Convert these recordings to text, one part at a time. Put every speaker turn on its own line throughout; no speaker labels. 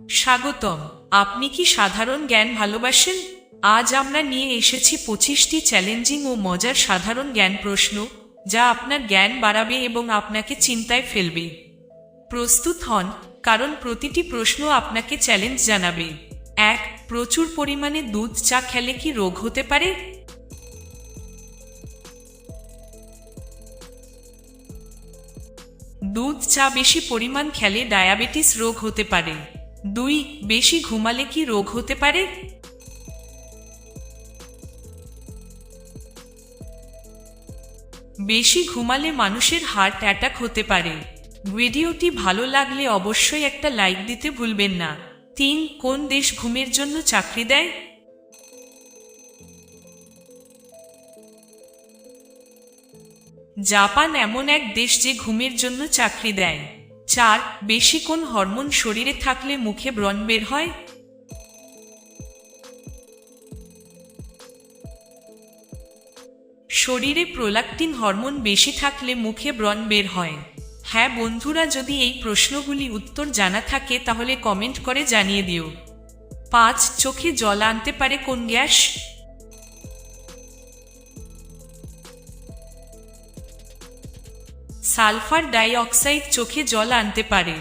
স্বাগতম। আপনি কি সাধারণ জ্ঞান ভালোবাসেন? আজ আমরা নিয়ে এসেছি পঁচিশটি চ্যালেঞ্জিং ও মজার সাধারণ জ্ঞান প্রশ্ন, যা আপনার জ্ঞান বাড়াবে এবং আপনাকে চিন্তায় ফেলবে। প্রস্তুত হন, কারণ প্রতিটি প্রশ্ন আপনাকে চ্যালেঞ্জ জানাবে। এক, প্রচুর পরিমাণে দুধ চা খেলে কি রোগ হতে পারে? দুধ চা বেশি পরিমাণ খেলে ডায়াবেটিস রোগ হতে পারে। দুই বেশি ঘুমালে কি রোগ হতে পারে? বেশি ঘুমালে মানুষের হার্ট অ্যাটাক হতে পারে। ভিডিওটি ভালো লাগলে অবশ্যই একটা লাইক দিতে ভুলবেন না। তিন, কোন দেশ ঘুমের জন্য চাকরি দেয়? জাপান এমন এক দেশ যে ঘুমের জন্য চাকরি দেয়। চার, বেশি কোন হরমোন শরীরে থাকলে মুখে ব্রণ বের হয়? শরীরে প্রোলাক্টিন হরমোন বেশি থাকলে মুখে ব্রণ বের হয়। হ্যাঁ বন্ধুরা, যদি এই প্রশ্নগুলি উত্তর জানা থাকে, তাহলে কমেন্ট করে জানিয়ে দিও। পাঁচ, চোখে জল আনতে পারে কোন গ্যাস? সালফার ডাইঅক্সাইড চোখে জল আনতে পারে।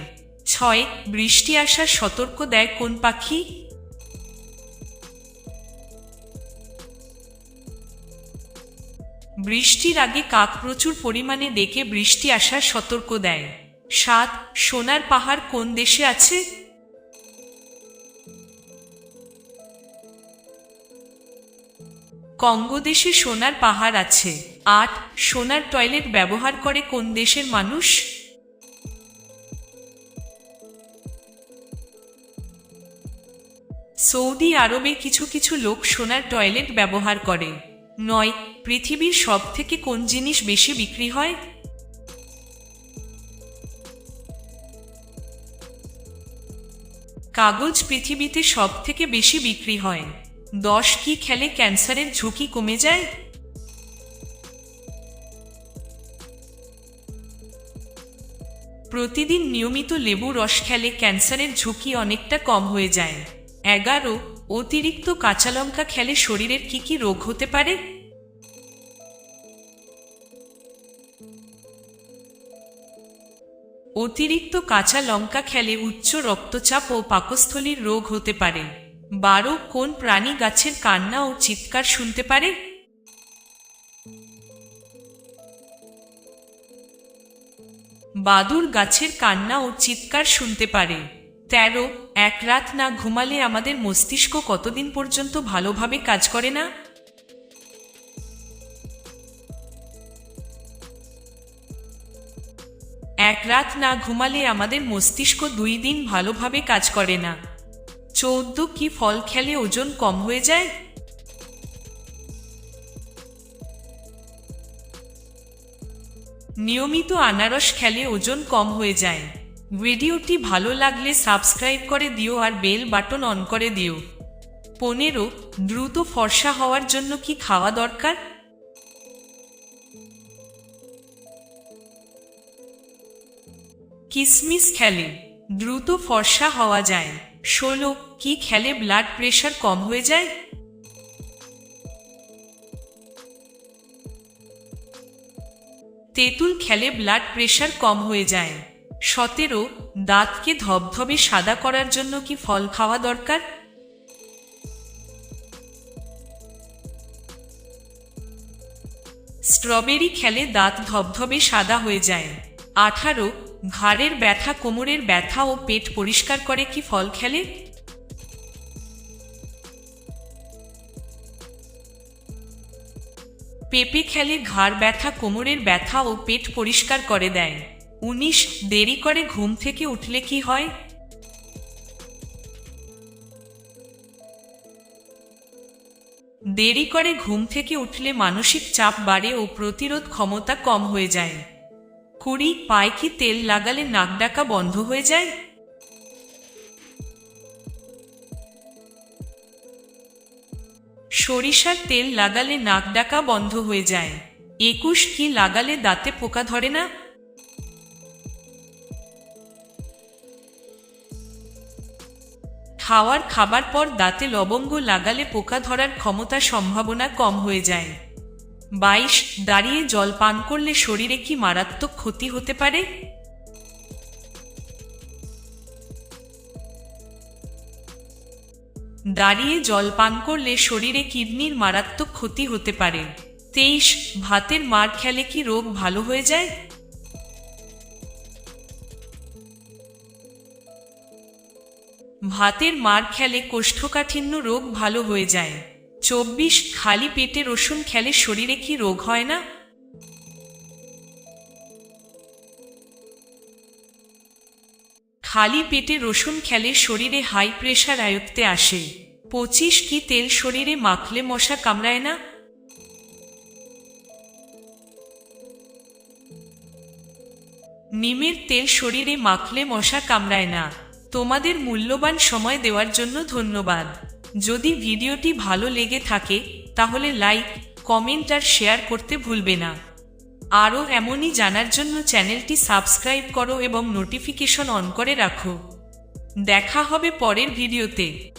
ছয়, বৃষ্টি আসার সতর্ক দেয় কোন পাখি? বৃষ্টির আগে কাক প্রচুর পরিমাণে ডেকে বৃষ্টি আসার সতর্ক দেয়। সাত, সোনার পাহাড় কোন দেশে আছে? কঙ্গো দেশে সোনার পাহাড় আছে। আট সোনার টয়লেট ব্যবহার করে কোন দেশের মানুষ? সৌদি আরবে কিছু কিছু লোক সোনার টয়লেট ব্যবহার করে। নয়, পৃথিবীর সব থেকে কোন জিনিস বেশি বিক্রি হয়? কাগজ পৃথিবীতে সব থেকে বেশি বিক্রি হয়। দশ, কি খেলে ক্যান্সারের ঝুঁকি কমে যায়? প্রতিদিন নিয়মিত লেবু রস খেলে ক্যান্সারের ঝুঁকি অনেকটা কম হয়ে যায়। এগারো, অতিরিক্ত কাঁচা লঙ্কা খেলে শরীরের কি কি রোগ হতে পারে? অতিরিক্ত কাঁচা লঙ্কা খেলে উচ্চ রক্তচাপ ও পাকস্থলীর রোগ হতে পারে। বারো, কোন প্রাণী গাছের কান্না ও চিৎকার শুনতে পারে? বাদুর গাছের কান্না ও চিৎকার শুনতে পারে। তেরো, এক রাত না ঘুমালে আমাদের মস্তিষ্ক কতদিন পর্যন্ত ভালোভাবে কাজ করে না? এক রাত না ঘুমালে আমাদের মস্তিষ্ক দুই দিন ভালোভাবে কাজ করে না। চৌদ্দ, কি ফল খেলে ওজন কম হয়ে যায়? নিয়মিত আনারস খেলে ওজন কম হয়ে যায়। ভিডিওটি ভালো লাগলে সাবস্ক্রাইব করে দিও আর বেল বাটন অন করে দিও। পনেরো, দ্রুত ফর্সা হওয়ার জন্য কি খাওয়া দরকার? কিসমিস খেলে দ্রুত ফর্সা হওয়া যায়। ষোলো, কি খেলে ব্লাড প্রেশার কম হয়ে যায়? তেঁতুল খেলে ব্লাড প্রেশার কম হয়ে যায়। সতেরো, দাঁতকে ধবধবে সাদা করার জন্য কি ফল খাওয়া দরকার? স্ট্রবেরি খেলে দাঁত ধবধবে সাদা হয়ে যায়। আঠারো, ঘাড়ের ব্যথা, কোমরের ব্যথা ও পেট পরিষ্কার করে কি ফল খেলে? পেঁপে খেলে ঘাড় ব্যথা, কোমরের ব্যথা ও পেট পরিষ্কার করে দেয়। উনিশ, দেরি করে ঘুম থেকে উঠলে কি হয়? দেরি করে ঘুম থেকে উঠলে মানসিক চাপ বাড়ে ও প্রতিরোধ ক্ষমতা কম হয়ে যায়। কুড়ি, পায়ে কি তেল লাগালে নাক ডাকা বন্ধ হয়ে যায়? সরিষার তেল লাগালে নাক ডাকা বন্ধ হয়ে যায়। একুশ কি লাগালে দাঁতে পোকা ধরে না? খাওয়ার খাবার পর দাঁতে লবঙ্গ লাগালে পোকা ধরার ক্ষমতা সম্ভাবনা কম হয়ে যায়। বাইশ, দাঁড়িয়ে জল পান করলে শরীরে কি মারাত্মক ক্ষতি হতে পারে? দাঁড়িয়ে জল পান করলে শরীরে কিডনির মারাত্মক ক্ষতি হতে পারে। তেইশ, ভাতের মার খেলে কি রোগ ভালো হয়ে যায়? ভাতের মার খেলে কোষ্ঠকাঠিন্য রোগ ভালো হয়ে যায়। চব্বিশ, খালি পেটে রসুন খেলে শরীরে কি রোগ হয় না? খালি পেটে রসুন খেলে শরীরে হাই প্রেশার আয়ত্তে আসে। পঁচিশ কি তেল শরীরে মাখলে মশা কামড়ায় না? নিমের তেল শরীরে মাখলে মশা কামড়ায় না। তোমাদের মূল্যবান সময় দেওয়ার জন্য ধন্যবাদ। যদি ভিডিওটি ভালো লেগে থাকে, তাহলে লাইক, কমেন্ট আর শেয়ার করতে ভুলবে না। আরও এমনই জানার জন্য চ্যানেলটি সাবস্ক্রাইব করো এবং নোটিফিকেশন অন করে রাখো। দেখা হবে পরের ভিডিওতে।